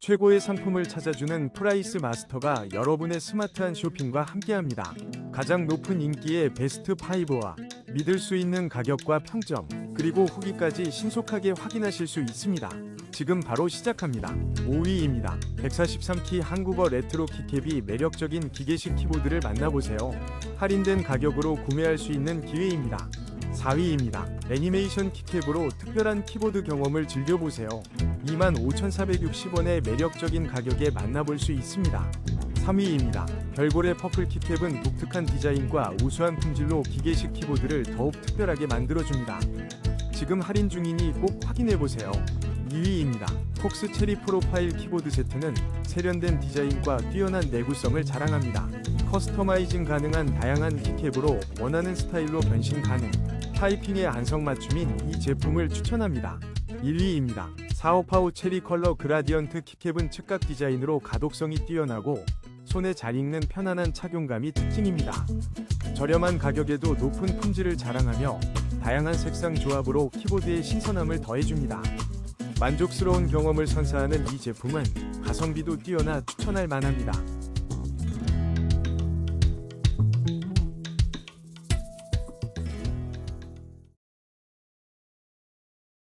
최고의 상품을 찾아주는 프라이스 마스터가 여러분의 스마트한 쇼핑과 함께합니다. 가장 높은 인기의 베스트 5와 믿을 수 있는 가격과 평점, 그리고 후기까지 신속하게 확인하실 수 있습니다. 지금 바로 시작합니다. 5위입니다. 143키 한국어 레트로 키캡이 매력적인 기계식 키보드를 만나보세요. 할인된 가격으로 구매할 수 있는 기회입니다. 4위입니다. 애니메이션 키캡으로 특별한 키보드 경험을 즐겨보세요. 25,460원의 매력적인 가격에 만나볼 수 있습니다. 3위입니다. 별고래 퍼플 키캡은 독특한 디자인과 우수한 품질로 기계식 키보드를 더욱 특별하게 만들어줍니다. 지금 할인 중이니 꼭 확인해보세요. 2위입니다. 폭스 체리 프로파일 키보드 세트는 세련된 디자인과 뛰어난 내구성을 자랑합니다. 커스터마이징 가능한 다양한 키캡으로 원하는 스타일로 변신 가능. 타이핑에 안성맞춤인 이 제품을 추천합니다. 1위입니다. 사오파우 체리 컬러 그라디언트 키캡은 측각 디자인으로 가독성이 뛰어나고 손에 잘 익는 편안한 착용감이 특징입니다. 저렴한 가격에도 높은 품질을 자랑하며 다양한 색상 조합으로 키보드의 신선함을 더해줍니다. 만족스러운 경험을 선사하는 이 제품은 가성비도 뛰어나 추천할 만합니다.